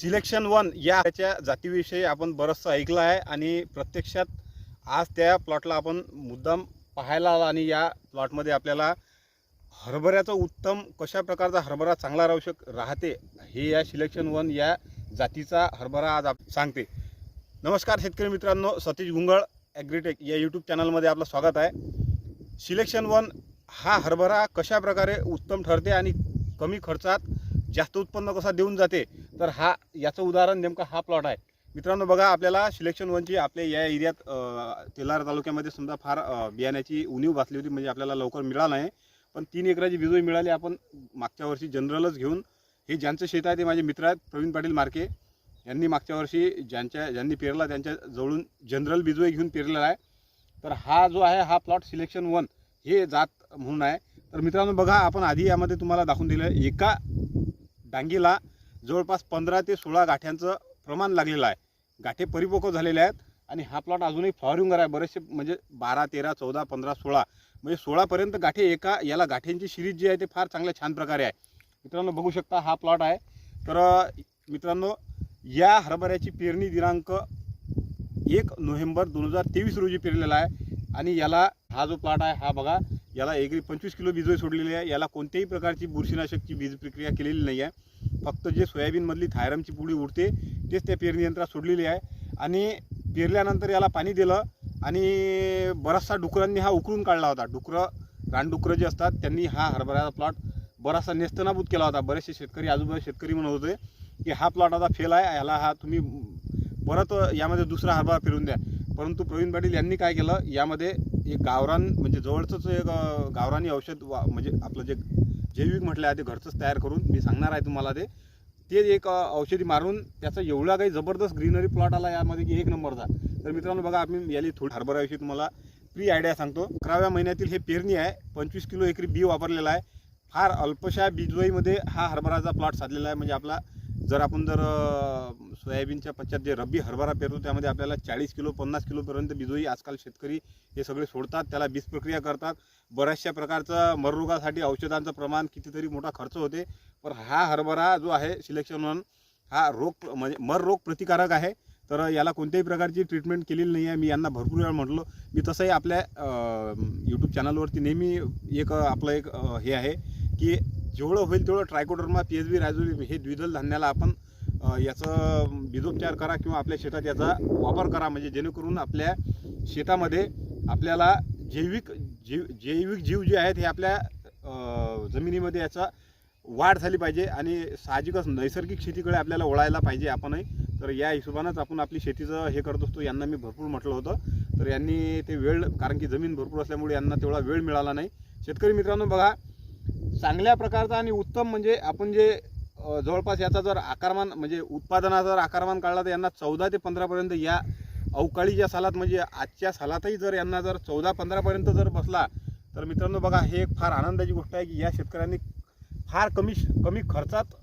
Selection one या त्याच्या जातीविषयी आपण बरंचसं ऐकलं आहे आणि प्रत्यक्षात आज त्या प्लॉटला आपण मुद्दाम पाहायला आला आणि या प्लॉटमध्ये आपल्याला हरभऱ्याचं उत्तम कशा प्रकारचा हरभरा चांगला राहू शक राहते हे या सिलेक्शन वन या जातीचा हरभरा आज आप सांगते. नमस्कार शेतकरी मित्रांनो सतीश गुंगळ ॲग्रीटेक या यूट्यूब चॅनलमध्ये आपलं स्वागत आहे. सिलेक्शन वन हा हरभरा कशा प्रकारे उत्तम ठरते आणि कमी खर्चात जास्त उत्पन्न कसा देऊन जाते तर हा याचं उदाहरण नेमकं हा प्लॉट आहे. मित्रांनो बघा आपल्याला सिलेक्शन वनची आपल्या या एरियात तेलार तालुक्यामध्ये समजा फार बियाण्याची उणीव बसली होती म्हणजे आपल्याला लवकर मिळाला नाही. पण तीन एकराची बिजोई मिळाली आपण मागच्या वर्षी जनरलच घेऊन हे ज्यांचं शेत आहे ते माझे मित्र आहेत प्रवीण पाटील मार्के. यांनी मागच्या वर्षी ज्यांच्या ज्यांनी पेरला त्यांच्या जवळून जनरल बिजोई घेऊन पेरलेला आहे. तर हा जो आहे हा प्लॉट सिलेक्शन वन हे जात म्हणून आहे. तर मित्रांनो बघा आपण आधी यामध्ये तुम्हाला दाखवून दिलं एका डांगीला जवळपास पंधरा ते सोळा गाठ्यांचं प्रमाण लागलेलं आहे. गाठे परिपक्व झालेले आहेत आणि हा प्लॉट अजूनही फ्लॉवरिंगवर आहे. बरेचसे म्हणजे बारा तेरा चौदा पंधरा सोळा म्हणजे सोळापर्यंत गाठे एका याला गाठ्यांची सिरीज जी आहे ते फार चांगल्या छान प्रकारे आहे. मित्रांनो बघू शकता हा प्लॉट आहे. तर मित्रांनो या हरभऱ्याची पेरणी दिनांक एक नोव्हेंबर दोन हजार तेवीस रोजी पेरलेला आहे. आणि याला हा जो प्लॉट आहे हा बघा याला एकरी पंचवीस किलो बीजोई सोडलेली आहे. याला कोणत्याही प्रकारची बुरशीनाशकची बीज प्रक्रिया केलेली नाही आहे. फक्त जे सोयाबीनमधली थायरमची पुडी उडते तेच त्या पेरणी यंत्रात सोडलेली आहे. आणि पेरल्यानंतर याला पाणी दिलं आणि बराचसा डुकरांनी हा उकळून काढला होता. डुकरं रानडुकरं जे असतात त्यांनी हा हरभऱ्याचा प्लॉट बराचसा नेस्तनाबूत केला होता. बरेचसे शेतकरी आजूबाजू शेतकरी म्हणत होते की हा प्लॉट आता फेल आहे याला हा तुम्ही परत यामध्ये दुसरा हरभरा फिरून द्या. परंतु प्रवीण पाटील यांनी काय केलं? यामध्ये एक गावरान म्हणजे जवळचंच एक गावरानी औषध वा म्हणजे आपलं जे जैविक म्हटलं आहे ते घरचंच तयार करून मी सांगणार आहे तुम्हाला ते. ते एक औषधी मारून त्याचा एवढा काही जबरदस्त ग्रीनरी प्लॉट आला यामध्ये की एक नंबरचा. तर मित्रांनो बघा आम्ही याली थोडी हरभऱ्याविषयी तुम्हाला प्री आयडिया सांगतो. अकराव्या महिन्यातील हे पेरणी आहे. पंचवीस किलो एकरी बी वापरलेला आहे. फार अल्पशा बिजवाईमध्ये हा हरभराचा प्लॉट साधलेला आहे. म्हणजे आपला जर आपण जर सोयाबीनच्या पश्चात जे रब्बी हरभरा पेरतो त्यामध्ये आपल्याला चाळीस किलो पन्नास किलोपर्यंत बिजोई आजकाल शेतकरी हे सगळे सोडतात. त्याला बीज प्रक्रिया करतात. बऱ्याचशा प्रकारचं मररोगासाठी औषधांचं प्रमाण कितीतरी मोठा खर्च होते. पण हा हरभरा जो आहे सिलेक्शन वन हा रोग म्हणजे मर रोग प्रतिकारक आहे. तर याला कोणत्याही प्रकारची ट्रीटमेंट केलेली नाही आहे मी यांना भरपूर वेळा म्हटलो. मी तसंही आपल्या यूट्यूब चॅनलवरती नेहमी एक आपलं एक हे आहे की जेवढं होईल तेवढं ट्रायकोडर्मा पी एच बी राजूरी हे द्विदल धान्याला आपण याचं बीजोपचार करा किंवा आपल्या शेतात याचा वापर करा. म्हणजे जेणेकरून आपल्या शेतामध्ये आपल्याला जैविक जीव जैविक जीव जे आहेत हे आपल्या जमिनीमध्ये याचा वाढ झाली पाहिजे आणि साहजिकच नैसर्गिक शेतीकडे आपल्याला वळायला पाहिजे आपणही. तर या हिशोबानंच आपण आपली शेतीचं हे करत असतो. यांना मी भरपूर म्हटलं होतं. तर यांनी ते वेळ कारण की जमीन भरपूर असल्यामुळे यांना तेवढा वेळ मिळाला नाही. शेतकरी मित्रांनो बघा चांगल्या प्रकारचा आणि उत्तम म्हणजे आपण जे जवळपास याचा जर आकारमान म्हणजे उत्पादनाचा जर आकारमान काढला तर यांना चौदा ते पंधरापर्यंत या अवकाळीच्या सालात म्हणजे आजच्या सालातही जर यांना जर चौदा पंधरापर्यंत जर बसला तर मित्रांनो बघा हे एक फार आनंदाची गोष्ट आहे की या शेतकऱ्यांनी फार कमी कमी खर्चात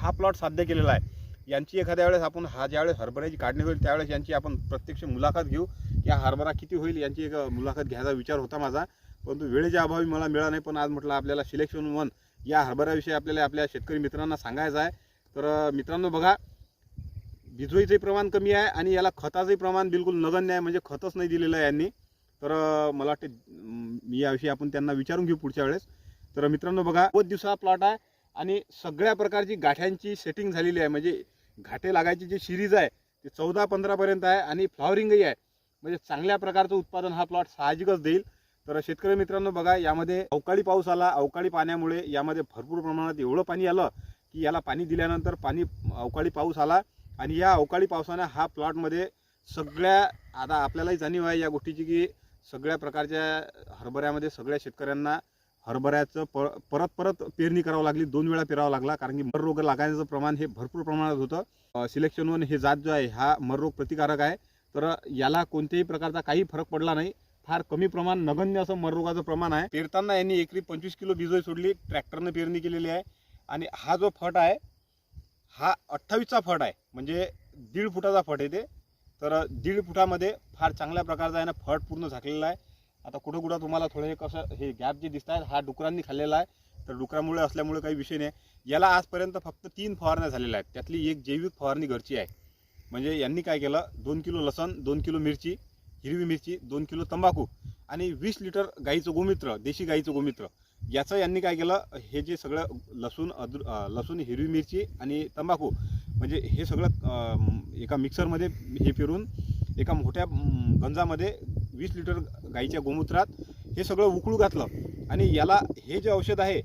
हा प्लॉट साध्य केलेला आहे. यांची एखाद्या वेळेस आपण हा ज्यावेळेस हरभऱ्याची काढणी होईल त्यावेळेस यांची आपण प्रत्यक्ष मुलाखत घेऊ. की हा हरभरा किती होईल यांची एक मुलाखत घ्यायचा विचार होता माझा. परंतु वेळेच्या अभावी मला मिळाला नाही. पण आज म्हटलं आपल्याला सिलेक्शन वन या हरभऱ्याविषयी आपल्याला आपल्या शेतकरी मित्रांना सांगायचं आहे. तर मित्रांनो बघा बिजोईचंही प्रमाण कमी आहे आणि याला खताचंही प्रमाण बिलकुल नगण्य आहे. म्हणजे खतच नाही दिलेलं आहे यांनी. तर मला वाटते मी याविषयी आपण त्यांना विचारून घेऊ पुढच्या वेळेस. तर मित्रांनो बघा नव्वद दिवसा प्लॉट आहे आणि सगळ्या प्रकारची गाठ्यांची सेटिंग झालेली आहे. म्हणजे घाटे लागायची जी सिरीज आहे ती चौदा पंधरापर्यंत आहे आणि फ्लॉवरिंगही आहे. म्हणजे चांगल्या प्रकारचं उत्पादन हा प्लॉट साहजिकच देईल. तर शेतकरी मित्रांनो बघा यामध्ये अवकाळी पाऊस आला. अवकाळी पाण्यामुळे यामध्ये भरपूर प्रमाणात एवढं पाणी आलं की याला पाणी दिल्यानंतर पाणी अवकाळी पाऊस आला. आणि या अवकाळी पावसाने हा प्लॉटमध्ये सगळ्या आता आपल्यालाही जाणीव आहे या गोष्टीची की सगळ्या प्रकारच्या हरभऱ्यामध्ये सगळ्या शेतकऱ्यांना हरभऱ्याचं प परत परत पेरणी करावं लागली. दोन वेळा पेरावं लागला कारण की मररोग लागण्याचं लागायचं प्रमाण हे भरपूर प्रमाणात होतं. सिलेक्शन वन हे जात जो आहे हा मररोग प्रतिकारक आहे. तर याला कोणत्याही प्रकारचा काही फरक पडला नाही. फार कमी प्रमाण नगण्य असं मररोगाचं प्रमाण आहे. पेरताना यांनी एकरी पंचवीस किलो बिजोई सोडली ट्रॅक्टरनं पेरणी केलेली आहे. आणि हा जो फट आहे हा अठ्ठावीसचा फट आहे. म्हणजे दीड फुटाचा फट आहे ते. तर दीड फुटामध्ये फार चांगल्या प्रकारचा आहे ना फट पूर्ण झाकलेला आहे. आता कुठं कुठं तुम्हाला थोडं हे कसं हे गॅप जे दिसत आहेत हा डुकरांनी खाल्लेला आहे. तर डुकरामुळे असल्यामुळे काही विषय नाही. याला आजपर्यंत फक्त तीन फवारण्या झालेल्या आहेत. त्यातली एक जैविक फवारणी घरची आहे. म्हणजे यांनी काय केलं दोन किलो लसण दोन किलो मिरची हिरवी मिरची दोन किलो तंबाखू आणि वीस लिटर गाईचं गोमित्र देशी गाईचं गोमित्र. याचं यांनी काय केलं? हे जे सगळं लसूण अद्र लसूण हिरवी मिरची आणि तंबाखू म्हणजे हे सगळं एका मिक्सरमध्ये हे फिरून एका मोठ्या गंजामध्ये वीस लिटर गाईच्या गोमूत्रात हे सगळं उकळू घातलं. आणि याला हे जे औषध आहे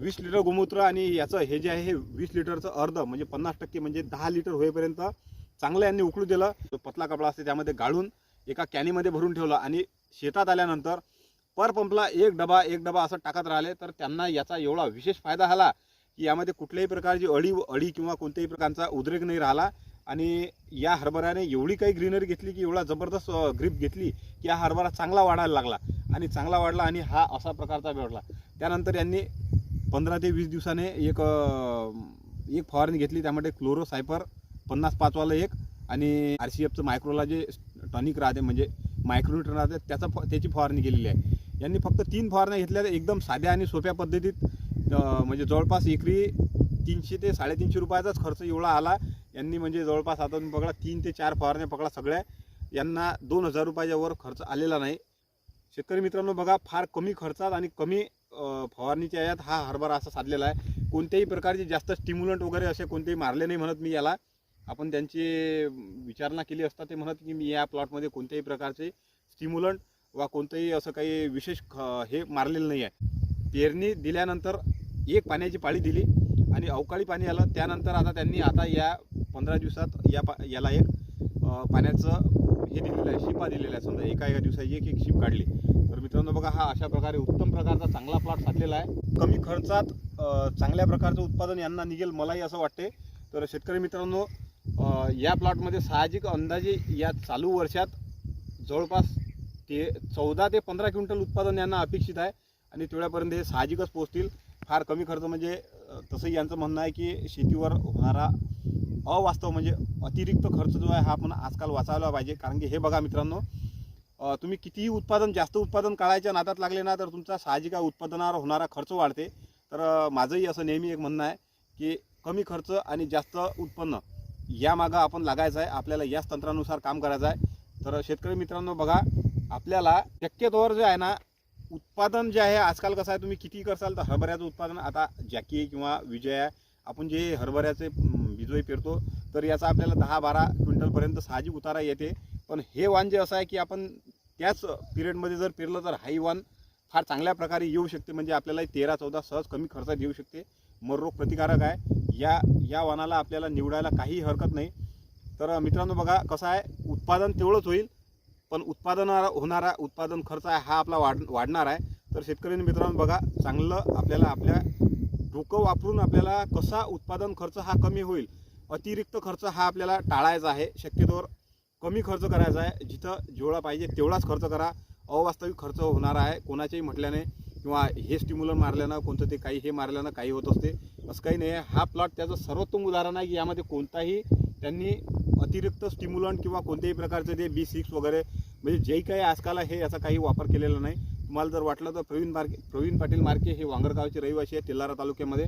वीस लिटर गोमूत्र आणि याचं हे जे आहे हे वीस लिटरचं अर्ध म्हणजे पन्नास टक्के म्हणजे दहा लिटर होईपर्यंत चांगलं यांनी उकळू दिलं. तो पतला कपडा असते त्यामध्ये गाळून एका कॅनीमध्ये भरून ठेवलं आणि शेतात आल्यानंतर पर पंपला एक डबा एक डबा असं टाकत राहिले. तर त्यांना याचा एवढा विशेष फायदा झाला की यामध्ये कुठल्याही प्रकारची अळी अळी किंवा कोणत्याही प्रकारचा उद्रेक नाही राहिला. आणि या हरभऱ्याने एवढी काही ग्रीनरी घेतली की एवढा जबरदस्त ग्रीप घेतली की हा हरभरा चांगला वाढायला लागला. आणि चांगला वाढला आणि हा असा प्रकारचा भेटला त्यानंतर यांनी पंधरा ते वीस दिवसाने एक एक फवारणी घेतली. त्यामध्ये क्लोरोसायपर पन्नास पाचवालं एक आणि आर सी एफचं मायक्रोला जे टॉनिक राहते म्हणजे मायक्रोन्युट्रन राहते त्याचा फ त्याची फवारणी केलेली आहे. यांनी फक्त तीन फवारण्या घेतल्या एकदम साध्या आणि सोप्या पद्धतीत म्हणजे जवळपास एकरी तीनशे ते साडेतीनशे रुपयाचाच खर्च एवढा आला. यांनी म्हणजे जवळपास आता तुम्ही पकडा तीन ते चार फवारण्या पकडा सगळ्या. यांना दोन हजार रुपयाच्या वर खर्च आलेला नाही. शेतकरी मित्रांनो बघा फार कमी खर्चात आणि कमी फवारणीच्या यात हा हरभरा असा साधलेला आहे. कोणत्याही प्रकारचे जास्त स्टिम्युलंट वगैरे असे कोणतेही मारले नाही म्हणत मी याला. आपण त्यांची विचारणा केली असता ते म्हणत की मी या प्लॉटमध्ये कोणत्याही प्रकारचे स्टिम्युलंट वा कोणतंही असं काही विशेष ख- हे मारलेलं नाही आहे. पेरणी दिल्यानंतर एक पाण्याची पाळी दिली आणि अवकाळी पाणी आलं. त्यानंतर आता त्यांनी आता या पंधरा दिवसात या पा याला एक पाण्याचं हे दिलेलं आहे शिपा दिलेला आहे. समजा एका एका दिवसाची एक एक शिप काढली. तर मित्रांनो बघा हा अशा प्रकारे उत्तम प्रकारचा चांगला प्लॉट साधलेला आहे. कमी खर्चात चांगल्या प्रकारचं उत्पादन यांना निघेल मलाही असं वाटते. तर शेतकरी मित्रांनो या प्लॉटमध्ये साहजिक अंदाजे या चालू वर्षात जवळपास ते चौदा ते पंधरा क्विंटल उत्पादन यांना अपेक्षित आहे आणि तेवढ्यापर्यंत हे साहजिकच पोहोचतील. फार कमी खर्च म्हणजे तसंही यांचं म्हणणं आहे की शेतीवर होणारा अवास्तव म्हणजे अतिरिक्त खर्च जो आहे हा आपण आजकाल वाचायला पाहिजे. कारण की हे बघा मित्रांनो तुम्ही कितीही उत्पादन जास्त उत्पादन काढायच्या नादात लागले ना तर तुमचा साहजिक उत्पादनावर होणारा खर्च वाढते. तर माझंही असं नेहमी एक म्हणणं आहे की कमी खर्च आणि जास्त उत्पन्न यामागं आपण लागायचं आहे. आपल्याला याच तंत्रानुसार काम करायचं आहे. तर शेतकरी मित्रांनो बघा आपल्याला शक्यतोवर जे आहे ना उत्पादन जे आहे आजकाल कसं आहे तुम्ही किती करसाल तर हरभऱ्याचं उत्पादन आता जॅकी किंवा विजया आपण जे हरभऱ्याचे बिजोई पेरतो तर याचा आपल्याला दहा बारा क्विंटलपर्यंत साहजिक उतारा येते. पण हे वाण जे असं आहे की आपण त्याच पिरियडमध्ये जर पेरलं तर हाई वाण फार चांगल्या प्रकारे येऊ शकते. म्हणजे आपल्याला तेरा चौदा सहज कमी खर्चात येऊ शकते. मर रोग प्रतिकारक आहे. या या वाणाला आपल्याला निवडायला काही हरकत नाही. तर मित्रांनो बघा कसं आहे उत्पादन तेवढंच होईल पण उत्पादना होणारा उत्पादन खर्च आहे हा आपला वाढ वाढणार आहे. तर शेतकरी मित्रांनो बघा चांगलं आपल्याला आपल्या डोकं वापरून आपल्याला कसा उत्पादन खर्च हा कमी होईल अतिरिक्त खर्च हा आपल्याला टाळायचा आहे. शक्यतोवर कमी खर्च करायचा आहे. जिथं जेवढा पाहिजे तेवढाच खर्च करा. अवास्तविक खर्च होणार आहे कोणाच्याही म्हटल्याने. किंवा हे स्टिम्युलर मारल्यानं कोणतं ते काही हे मारल्यानं काही होत असते. असं काही नाही. आहे हा प्लॉट त्याचं सर्वोत्तम उदाहरण आहे की यामध्ये कोणताही त्यांनी अतिरिक्त स्टिम्युलंट किंवा कोणत्याही प्रकारचे ते बी सिक्स वगैरे म्हणजे जे काही आजकाल हे याचा काही वापर केलेला नाही. तुम्हाला जर वाटलं तर प्रवीण मार्के प्रवीण पाटील मार्के हे वांगरगावचे रहिवासी आहे तेलारा तालुक्यामध्ये.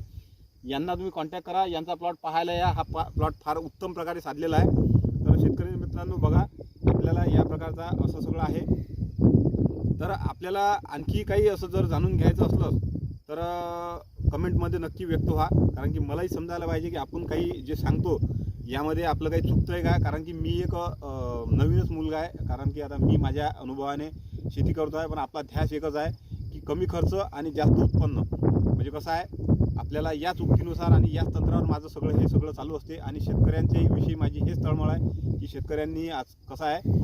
यांना तुम्ही कॉन्टॅक्ट करा. यांचा प्लॉट पाहायला या. हा पा प्लॉट फार उत्तम प्रकारे साधलेला आहे. तर शेतकरी मित्रांनो बघा आपल्याला या प्रकारचा असं सगळं आहे. तर आपल्याला आणखी काही असं जर जाणून घ्यायचं असलं तर कमेंटमध्ये नक्की व्यक्त व्हा. कारण की मलाही समजायला पाहिजे की आपण काही जे सांगतो यामध्ये आपलं काही चुकतं आहे का? कारण की मी एक नवीनच मुलगा आहे. कारण की आता मी माझ्या अनुभवाने शेती करतो आहे पण आपला ध्यास एकच आहे की कमी खर्च आणि जास्त उत्पन्न. म्हणजे कसं आहे आपल्याला याच उक्तीनुसार आणि याच तंत्रावर माझं सगळं हे सगळं चालू असते. आणि शेतकऱ्यांच्याही विषयी माझी हेच तळमळ आहे की शेतकऱ्यांनी आज कसं आहे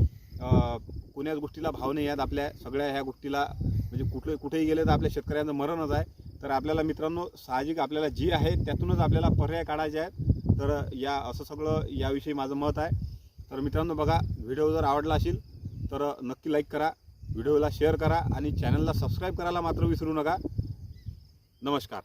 कोण्याच गोष्टीला भाव नाही आहेत. आपल्या सगळ्या ह्या गोष्टीला म्हणजे कुठे कुठेही गेले तर आपल्या शेतकऱ्यांचं मरणच आहे. तर आपल्याला मित्रांनो साहजिक आपल्याला जी आहे त्यातूनच आपल्याला पर्याय काढायचे आहेत. तर या असं सगळं याविषयी माझं मत आहे. तर मित्रांनो बघा व्हिडिओ जर आवडला असेल तर नक्की लाईक करा. व्हिडिओला शेअर करा आणि चॅनलला सबस्क्राईब करायला मात्र विसरू नका. नमस्कार.